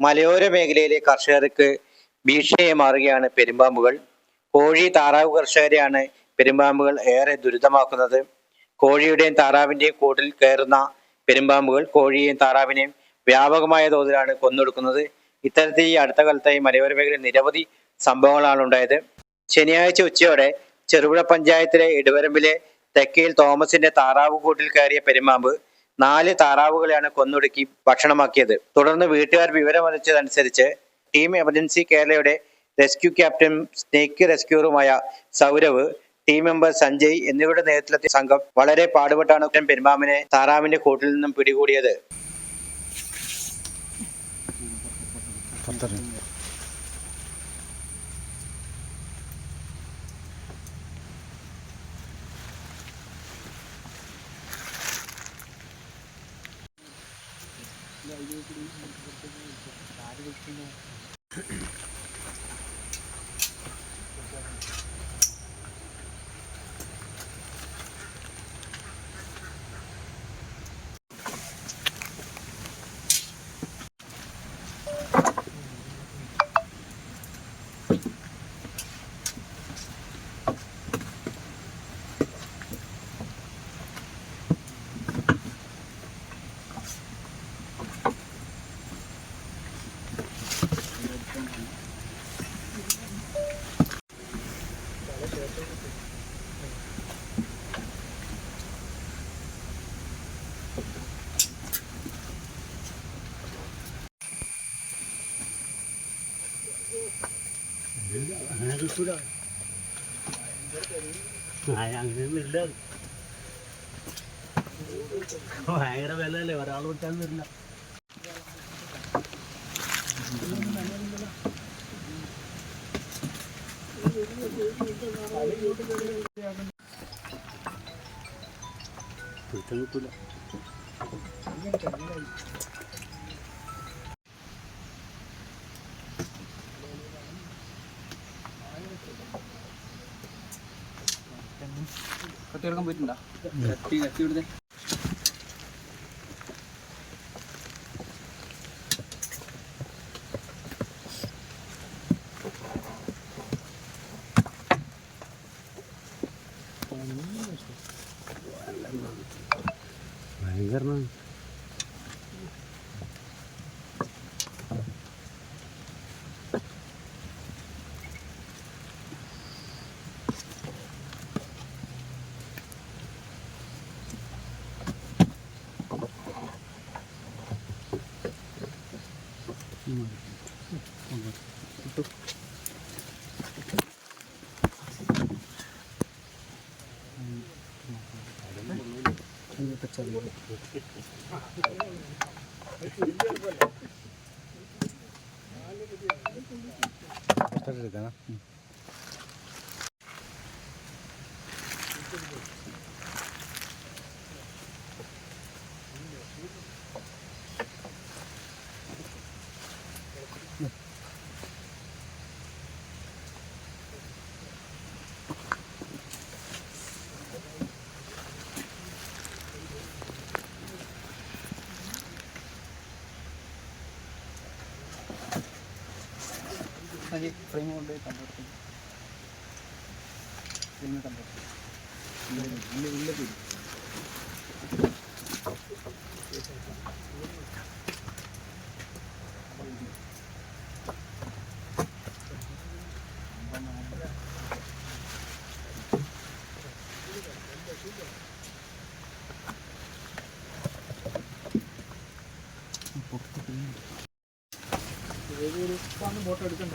മലയോര മേഖലയിലെ കർഷകർക്ക് ഭീഷണിയായി മാറുകയാണ് പെരുമ്പാമ്പുകൾ. കോഴി താറാവ് കർഷകരെയാണ് പെരുമ്പാമ്പുകൾ ഏറെ ദുരിതമാക്കുന്നത്. കോഴിയുടെയും താറാവിന്റെയും കൂട്ടിൽ കയറുന്ന പെരുമ്പാമ്പുകൾ കോഴിയെയും താറാവിനെയും വ്യാപകമായ തോതിലാണ് കൊന്നൊടുക്കുന്നത്. ഇത്തരത്തിൽ ഈ അടുത്ത കാലത്തായി മലയോര മേഖലയിൽ നിരവധി സംഭവങ്ങളാണ് ഉണ്ടായത് ശനിയാഴ്ച ഉച്ചയോടെ ചെറുപുഴ പഞ്ചായത്തിലെ ഇടവരമ്പിലെ തെക്കയിൽ തോമസിന്റെ താറാവ് കൂട്ടിൽ കയറിയ പെരുമാമ്പ് നാല് താറാവുകളെയാണ് കൊന്നൊടുക്കി ഭക്ഷണമാക്കിയത്. തുടർന്ന് വീട്ടുകാർ വിവരമറിയിച്ചതനുസരിച്ച് ടീം എമർജൻസി കേരളയുടെ റെസ്ക്യൂ ക്യാപ്റ്റൻ സ്നേക്ക് റെസ്ക്യൂറുമായ സൗരവ് ടീം മെമ്പർ സഞ്ജയ് എന്നിവരുടെ നേതൃത്വത്തിൽ സംഘം വളരെ പാടുപെട്ടാണ് പെരുമാമിനെ താറാവിന്റെ കൂട്ടിൽ നിന്നും പിടികൂടിയത്. ఇప్పుడు దారి వచ్చిందో അങ്ങനെ കിട്ടൂല അങ്ങനെ വരില്ല ഭയങ്കര വില അല്ലേ ഒരാൾ വിട്ടാൽ വരില്ല പിടുത്തം കിട്ടൂല കത്തിയെടുക്കാൻ പോയിട്ടുണ്ടോ? കത്തി കത്തി ഇവിടുത്തെ. ഭയങ്കരമാണ്. അതെ ഫ്രെയിം കൊണ്ട് കമ്പോർട്ട് ഫിലിം കമ്പോർട്ട് ഇല്ല ഇല്ല പോയി. ബോട്ട് എടുക്കണ്ട.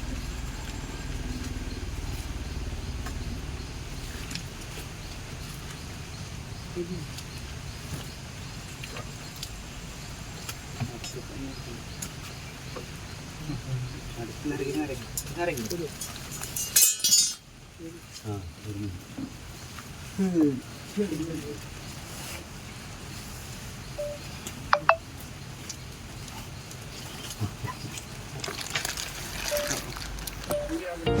ഒന്ന് മാറിക്കണം പിന്നോട്ടിക്കോ പിന്നോട്ടിക്കോ ലെഫ്റ്റ് വേറെ വഴി കൊണ്ട് അനങ്ങാതെ